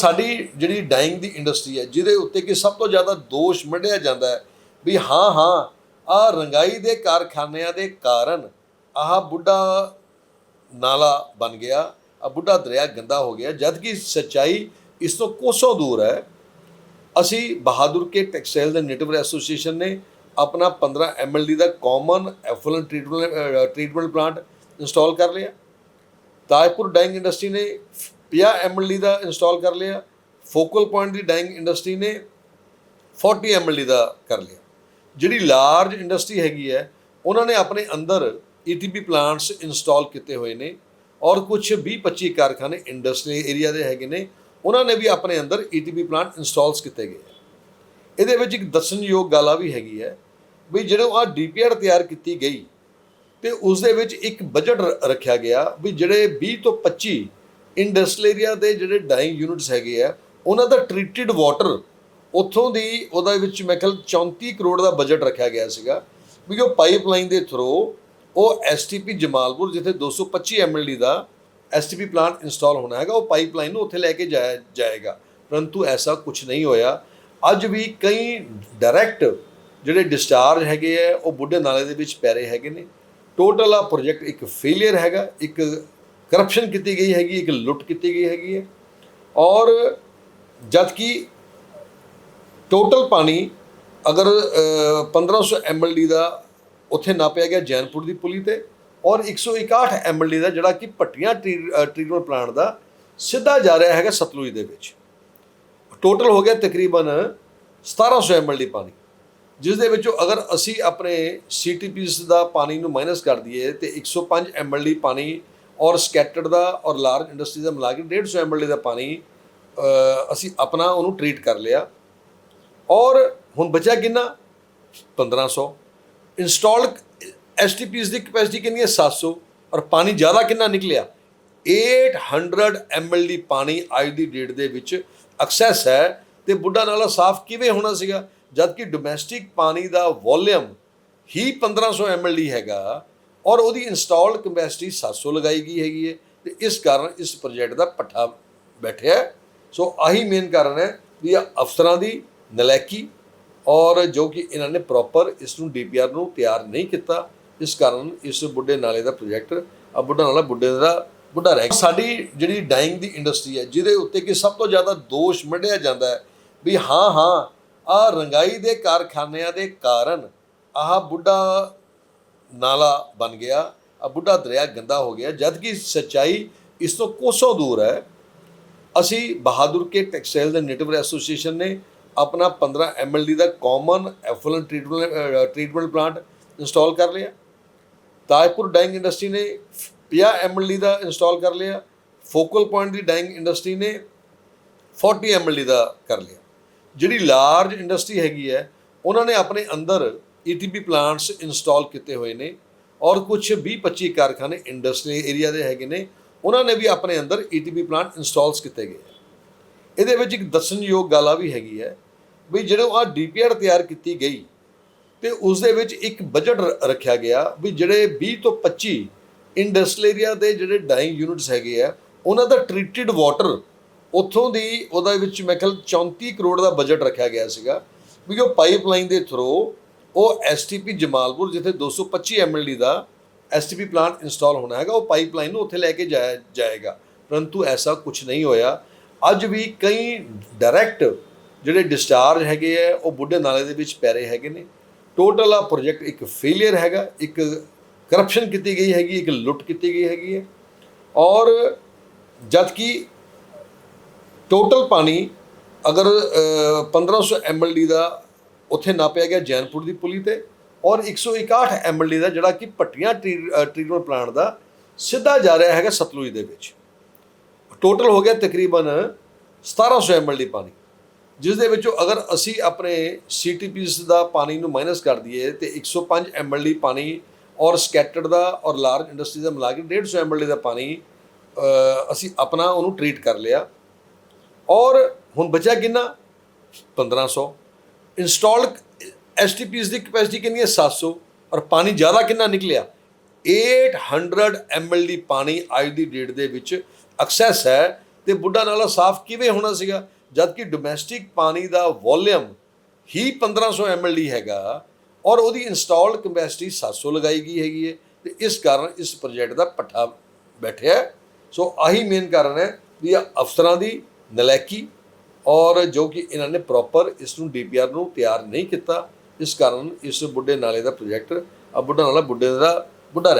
ਸਾਡੀ ਜਿਹੜੀ ਡਾਈਂਗ ਦੀ ਇੰਡਸਟਰੀ ਹੈ, ਜਿਹਦੇ ਉੱਤੇ ਕਿ ਸਭ ਤੋਂ ਜ਼ਿਆਦਾ ਦੋਸ਼ ਮੰਡਿਆ ਜਾਂਦਾ ਹੈ ਵੀ ਹਾਂ ਹਾਂ ਆ ਰੰਗਾਈ ਦੇ ਕਾਰਖਾਨਿਆਂ ਦੇ ਕਾਰਨ ਆਹ ਬੁੱਢਾ ਨਾਲਾ ਬਣ ਗਿਆ ਆ ਬੁੱਢਾ ਦਰਿਆ ਗੰਦਾ ਹੋ ਗਿਆ ਜਦ ਕਿ ਸੱਚਾਈ ਇਸ ਤੋਂ ਕੋਸੋਂ ਦੂਰ ਹੈ। ਅਸੀਂ ਬਹਾਦਰ ਕੇ ਟੈਕਸਟਾਈਲ ਦੇ ਨੇਟਿਵ ਐਸੋਸੀਏਸ਼ਨ ਨੇ ਆਪਣਾ 15 ਐਮਐਲਡੀ ਦਾ common effluent treatment treatment plant install ਕਰ ਲਿਆ। ਤਾਜਪੁਰ ਡਾਈਂਗ ਇੰਡਸਟਰੀ ਨੇ 50 ਐਮਐਲਡੀ ਦਾ ਇੰਸਟਾਲ ਕਰ ਲਿਆ ਫੋਕਲ ਪੁਆਇੰਟ ਦੀ ਡਾਈਂਗ ਇੰਡਸਟਰੀ ਨੇ 40 ਐਮਐਲਡੀ ਦਾ ਕਰ ਲਿਆ ਜਿਹੜੀ ਲਾਰਜ ਇੰਡਸਟਰੀ ਹੈਗੀ ਹੈ, ਉਹਨਾਂ ਨੇ ਆਪਣੇ ਅੰਦਰ ਈਟੀਪੀ ਪਲਾਂਟਸ ਇੰਸਟਾਲ ਕੀਤੇ ਹੋਏ ਨੇ ਔਰ ਕੁਝ 20 25 ਕਾਰਖਾਨੇ ਇੰਡਸਟਰੀ ਏਰੀਆ ਦੇ ਹੈਗੇ ਨੇ, ਉਹਨਾਂ ਨੇ ਵੀ ਆਪਣੇ ਅੰਦਰ ਈਟੀਪੀ ਪਲਾਂਟ ਇੰਸਟਾਲਸ ਕੀਤੇ ਗਏ ਆ। ਇਹਦੇ ਵਿੱਚ ਇੱਕ ਦੱਸਣਯੋਗ ਗੱਲ ਆ ਵੀ ਹੈਗੀ ਹੈ ਵੀ ਜਦੋਂ ਆ ਡੀਪੀਆਰ ਤਿਆਰ ਕੀਤੀ ਗਈ ਤੇ ਉਸ ਦੇ ਵਿੱਚ ਇੱਕ ਬਜਟ ਰੱਖਿਆ ਗਿਆ ਵੀ ਜਿਹੜੇ 20 ਤੋਂ 25 ਇੰਡਸਟਰੀਅਲ ਏਰੀਆ ਦੇ ਜਿਹੜੇ ਡਾਈਂਗ ਯੂਨਿਟਸ ਹੈਗੇ ਆ, ਉਹਨਾਂ ਦਾ ਟ੍ਰੀਟਡ ਵਾਟਰ ਉੱਥੋਂ ਦੀ ਉਹਦੇ ਵਿੱਚ ਮੈਂ ਖਿਆਲ 34 ਕਰੋੜ ਦਾ ਬਜਟ ਰੱਖਿਆ ਗਿਆ ਸੀਗਾ, ਵੀ ਉਹ ਪਾਈਪਲਾਈਨ ਦੇ ਥਰੂ ਉਹ ਐਸਟੀਪੀ ਜਮਾਲਪੁਰ, ਜਿੱਥੇ 225 ਐਮਐਲਡੀ ਦਾ ਐਸਟੀਪੀ ਪਲਾਂਟ ਇੰਸਟਾਲ ਹੋਣਾ ਹੈਗਾ, ਉਹ ਪਾਈਪਲਾਈਨ ਨੂੰ ਉੱਥੇ ਲੈ ਕੇ ਜਾਇਆ ਜਾਏਗਾ। ਪਰੰਤੂ ਐਸਾ ਕੁਝ ਨਹੀਂ ਹੋਇਆ। ਅੱਜ ਵੀ ਕਈ ਡਾਇਰੈਕਟ ਜਿਹੜੇ ਡਿਸਚਾਰਜ ਹੈਗੇ ਆ, ਉਹ ਬੁੱਢੇ ਨਾਲੇ ਦੇ ਵਿੱਚ ਪੈ ਰਹੇ ਹੈਗੇ ਨੇ। ਟੋਟਲ ਆ ਪ੍ਰੋਜੈਕਟ ਇੱਕ ਫੇਲਿਅਰ ਹੈਗਾ, ਇੱਕ ਕਰਪਸ਼ਨ ਕੀਤੀ ਗਈ ਹੈਗੀ ਇੱਕ ਲੁੱਟ ਕੀਤੀ ਗਈ ਹੈਗੀ ਹੈ। ਔਰ ਜਦ ਕਿ ਟੋਟਲ ਪਾਣੀ ਅਗਰ ਅ, 1500 ਐਮਐਲਡੀ ਦਾ ਉੱਥੇ ਨਾਪਿਆ ਗਿਆ ਜੈਨਪੁਰ ਦੀ ਪੁਲੀ ਤੇ ਔਰ 161 ਐਮਐਲਡੀ ਦਾ ਜਿਹੜਾ ਕਿ ਭੱਟੀਆਂ ਟ੍ਰੀਟਮੈਂਟ ਪਲਾਂਟ ਦਾ ਸਿੱਧਾ ਜਾ ਰਿਹਾ ਹੈਗਾ ਸਤਲੁਜ ਦੇ ਵਿੱਚ। ਟੋਟਲ ਹੋ ਗਿਆ ਤਕਰੀਬਨ 1700 ਐਮਐਲਡੀ ਪਾਣੀ। ਜਿਸ ਦੇ ਵਿੱਚੋਂ ਅਗਰ ਅਸੀਂ ਆਪਣੇ ਸੀਟੀਪੀਸ ਦਾ ਪਾਣੀ ਨੂੰ ਮਾਈਨਸ ਕਰ ਦਈਏ ਤੇ 105 ਐਮਐਲਡੀ ਪਾਣੀ ਔਰ ਸਕੈਟਰਡ ਦਾ ਔਰ ਲਾਰਜ ਇੰਡਸਟਰੀ ਦਾ ਮਿਲਾ ਕੇ 150 ਐਮਐਲਡੀ ਦਾ ਪਾਣੀ ਅਸੀਂ ਆਪਣਾ ਉਹਨੂੰ ਟ੍ਰੀਟ ਕਰ ਲਿਆ। ਔਰ ਹੁਣ ਬਚਿਆ ਕਿੰਨਾ? 1500 ਇੰਸਟਾਲਡ ਐਸਟੀਪੀਸ ਦੀ ਕਪੈਸਿਟੀ ਕਿੰਨੀ ਹੈ? 700 ਔਰ ਪਾਣੀ ਜ਼ਿਆਦਾ ਕਿੰਨਾ ਨਿਕਲਿਆ? 800 ਐਮਐਲਡੀ ਪਾਣੀ ਅੱਜ ਦੀ ਡੇਟ ਦੇ ਵਿੱਚ ਐਕਸੈਸ ਹੈ ਤੇ ਬੁੱਢਾ ਨਾਲਾ ਸਾਫ਼ ਕਿਵੇਂ ਹੋਣਾ ਸੀਗਾ? ਜਦ ਕਿ ਡੋਮੈਸਟਿਕ ਪਾਣੀ ਦਾ ਵੋਲਿਊਮ ਹੀ 1500 ਐਮਐਲਡੀ ਹੈਗਾ ਔਰ ਉਹਦੀ ਇੰਸਟਾਲਡ ਕੈਪੈਸਿਟੀ 700 ਲਗਾਈ ਗਈ ਹੈਗੀ ਹੈ ਤੇ ਇਸ ਕਾਰਨ ਇਸ ਪ੍ਰੋਜੈਕਟ ਦਾ ਪੱਠਾ ਬੈਠਿਆ ਸੋ ਆਹੀ ਮੇਨ ਕਾਰਨ ਹੈ ਵੀ ਇਹ ਅਫਸਰਾਂ ਦੀ ਨਲੈਕੀ ਔਰ ਜੋ ਕਿ ਇਹਨਾਂ ਨੇ ਪ੍ਰੋਪਰ ਇਸ ਨੂੰ ਡੀਪੀਆਰ ਨੂੰ ਤਿਆਰ ਨਹੀਂ ਕੀਤਾ, ਇਸ ਕਾਰਨ ਇਸ ਬੁੱਢੇ ਨਾਲੇ ਦਾ ਪ੍ਰੋਜੈਕਟ ਆ ਬੁੱਢਾ ਨਾਲਾ ਬੁੱਢੇ ਦਾ ਬੁੱਢਾ ਰਹਿ ਸਾਡੀ ਜਿਹੜੀ ਡਾਈਂਗ ਦੀ ਇੰਡਸਟਰੀ ਹੈ, ਜਿਹਦੇ ਉੱਤੇ ਕਿ ਸਭ ਤੋਂ ਜ਼ਿਆਦਾ ਦੋਸ਼ ਮੰਡਿਆ ਜਾਂਦਾ ਹੈ ਵੀ ਹਾਂ ਹਾਂ ਆ ਰੰਗਾਈ ਦੇ ਕਾਰਖਾਨਿਆਂ ਦੇ ਕਾਰਨ ਆਹ ਬੁੱਢਾ ਨਾਲਾ ਬਣ ਗਿਆ, ਆ ਬੁੱਢਾ ਦਰਿਆ ਗੰਦਾ ਹੋ ਗਿਆ ਜਦ ਕਿ ਸੱਚਾਈ ਇਸ ਤੋਂ ਕੋਸੋਂ ਦੂਰ ਹੈ। ਅਸੀਂ ਬਹਾਦਰ ਕੇ ਟੈਕਸਟਾਈਲ ਦੇ ਨੇਟਿਵ ਐਸੋਸੀਏਸ਼ਨ ਨੇ ਆਪਣਾ 15 ਐਮਐਲਡੀ ਦਾ common effluent treatment treatment plant install ਕਰ ਲਿਆ। ਤਾਜਪੁਰ ਡਾਈਂਗ ਇੰਡਸਟਰੀ ਨੇ 50 ਐਮਐਲਡੀ ਦਾ ਇੰਸਟਾਲ ਕਰ ਲਿਆ। ਫੋਕਲ ਪੁਆਇੰਟ ਦੀ ਡਾਈਂਗ ਇੰਡਸਟਰੀ ਨੇ 40 ਐਮਐਲਡੀ ਦਾ ਕਰ ਲਿਆ। ਜਿਹੜੀ ਲਾਰਜ ਇੰਡਸਟਰੀ ਹੈਗੀ ਹੈ, ਉਹਨਾਂ ਨੇ ਆਪਣੇ ਅੰਦਰ ਈਟੀਪੀ ਪਲਾਂਟਸ ਇੰਸਟਾਲ ਕੀਤੇ ਹੋਏ ਨੇ ਔਰ ਕੁਝ 20 25 ਕਾਰਖਾਨੇ ਇੰਡਸਟਰੀ ਏਰੀਆ ਦੇ ਹੈਗੇ ਨੇ, ਉਹਨਾਂ ਨੇ ਵੀ ਆਪਣੇ ਅੰਦਰ ਈਟੀਪੀ ਪਲਾਂਟ ਇੰਸਟਾਲਸ ਕੀਤੇ ਗਏ ਆ। ਇਹਦੇ ਵਿੱਚ ਇੱਕ ਦੱਸਣਯੋਗ ਗੱਲ ਆ ਵੀ ਹੈਗੀ ਹੈ ਵੀ ਜਦੋਂ ਆ ਡੀਪੀਆਰ ਤਿਆਰ ਕੀਤੀ ਗਈ ਤੇ ਉਸ ਦੇ ਵਿੱਚ ਇੱਕ ਬਜਟ ਰੱਖਿਆ ਗਿਆ ਵੀ ਜਿਹੜੇ 20 ਤੋਂ 25 ਇੰਡਸਟਰੀਅਲ ਏਰੀਆ ਦੇ ਜਿਹੜੇ ਡਾਈਂਗ ਯੂਨਿਟਸ ਹੈਗੇ ਆ, ਉਹਨਾਂ ਦਾ ਟ੍ਰੀਟਡ ਵਾਟਰ ਉੱਥੋਂ ਦੀ ਉਹਦੇ ਵਿੱਚ ਮੈਂ ਖਿਆਲ 34 ਕਰੋੜ ਦਾ ਬਜਟ ਰੱਖਿਆ ਗਿਆ ਸੀਗਾ ਵੀ ਉਹ ਪਾਈਪਲਾਈਨ ਦੇ ਥਰੂ ਉਹ ਐਸਟੀਪੀ ਜਮਾਲਪੁਰ ਜਿੱਥੇ 225 ਐਮਐਲਡੀ ਦਾ ਐਸਟੀਪੀ ਪਲਾਂਟ ਇੰਸਟਾਲ ਹੋਣਾ ਹੈਗਾ ਉਹ ਪਾਈਪਲਾਈਨ ਨੂੰ ਉੱਥੇ ਲੈ ਕੇ ਜਾਇਆ ਜਾਏਗਾ। ਪਰੰਤੂ ਐਸਾ ਕੁਝ ਨਹੀਂ ਹੋਇਆ। ਅੱਜ ਵੀ ਕਈ ਡਾਇਰੈਕਟ ਜਿਹੜੇ ਡਿਸਚਾਰਜ ਹੈਗੇ ਆ ਉਹ ਬੁੱਢੇ ਨਾਲੇ ਦੇ ਵਿੱਚ ਪੈ ਰਹੇ ਹੈਗੇ ਨੇ। ਟੋਟਲ ਆ ਪ੍ਰੋਜੈਕਟ ਇੱਕ ਫੇਲਿਅਰ ਹੈਗਾ ਇੱਕ ਕਰਪਸ਼ਨ ਕੀਤੀ ਗਈ ਹੈਗੀ ਇੱਕ ਲੁੱਟ ਕੀਤੀ ਗਈ ਹੈਗੀ ਹੈ। ਔਰ ਜਦ ਕਿ ਟੋਟਲ ਪਾਣੀ ਅਗਰ ਅ, 1500 ਐਮਐਲਡੀ ਦਾ ਉੱਥੇ ਨਾਪਿਆ ਗਿਆ ਜੈਨਪੁਰ ਦੀ ਪੁਲੀ ਤੇ ਔਰ 161 ਐਮਐਲਡੀ ਦਾ ਜਿਹੜਾ ਕਿ ਭੱਟੀਆਂ ਟ੍ਰੀਟਮੈਂਟ ਪਲਾਂਟ ਦਾ ਸਿੱਧਾ ਜਾ ਰਿਹਾ ਹੈਗਾ ਸਤਲੁਜ ਦੇ ਵਿੱਚ। ਟੋਟਲ ਹੋ ਗਿਆ ਤਕਰੀਬਨ 1700 ਐਮਐਲਡੀ ਪਾਣੀ। ਜਿਸ ਦੇ ਵਿੱਚੋਂ ਅਗਰ ਅਸੀਂ ਆਪਣੇ ਸੀਟੀਪੀਸ ਦਾ ਪਾਣੀ ਨੂੰ ਮਾਈਨਸ ਕਰ ਦਈਏ ਤੇ 105 ਐਮਐਲਡੀ ਪਾਣੀ ਔਰ ਸਕੈਟਰਡ ਦਾ ਔਰ ਲਾਰਜ ਇੰਡਸਟਰੀ ਦਾ ਮਿਲਾ ਕੇ 150 ਐਮਐਲਡੀ ਦਾ ਪਾਣੀ ਅਸੀਂ ਆਪਣਾ ਉਹਨੂੰ ਟ੍ਰੀਟ ਕਰ ਲਿਆ। ਔਰ ਹੁਣ ਬਚਿਆ ਕਿੰਨਾ? 1500 ਇੰਸਟਾਲਡ ਐਸਟੀਪੀਸ ਦੀ ਕਪੈਸਿਟੀ ਕਿੰਨੀ ਹੈ? 700 ਔਰ ਪਾਣੀ ਜ਼ਿਆਦਾ ਕਿੰਨਾ ਨਿਕਲਿਆ? 800 ਐਮਐਲਡੀ ਪਾਣੀ ਅੱਜ ਦੀ ਡੇਟ ਦੇ ਵਿੱਚ ਐਕਸੈਸ ਹੈ ਤੇ ਬੁੱਢਾ ਨਾਲਾ ਸਾਫ਼ ਕਿਵੇਂ ਹੋਣਾ ਸੀਗਾ? ਜਦ ਕਿ ਡੋਮੈਸਟਿਕ ਪਾਣੀ ਦਾ ਵੋਲਿਊਮ ਹੀ 1500 mld ਹੈਗਾ ਔਰ ਉਹਦੀ ਇੰਸਟਾਲਡ ਕਪੈਸਿਟੀ 700 ਲਗਾਈ ਗਈ ਹੈਗੀ ਹੈ ਤੇ ਇਸ ਕਾਰਨ ਇਸ ਪ੍ਰੋਜੈਕਟ ਦਾ ਪੱਠਾ ਬੈਠਿਆ ਸੋ ਆਹੀ ਮੇਨ ਕਾਰਨ ਹੈ ਵੀ ਅਫਸਰਾਂ ਦੀ ਨਲੈਕੀ ਔਰ ਜੋ ਕਿ ਇਹਨਾਂ ਨੇ ਪ੍ਰੋਪਰ ਇਸ ਨੂੰ ਡੀਪੀਆਰ ਨੂੰ ਤਿਆਰ ਨਹੀਂ ਕੀਤਾ, ਇਸ ਕਾਰਨ ਇਸ ਬੁੱਢੇ ਨਾਲੇ ਦਾ ਪ੍ਰੋਜੈਕਟ ਆ ਬੁੱਢਾ ਨਾਲਾ ਬੁੱਢੇ ਦਾ ਬੁੱਢਾ ਰਹਿ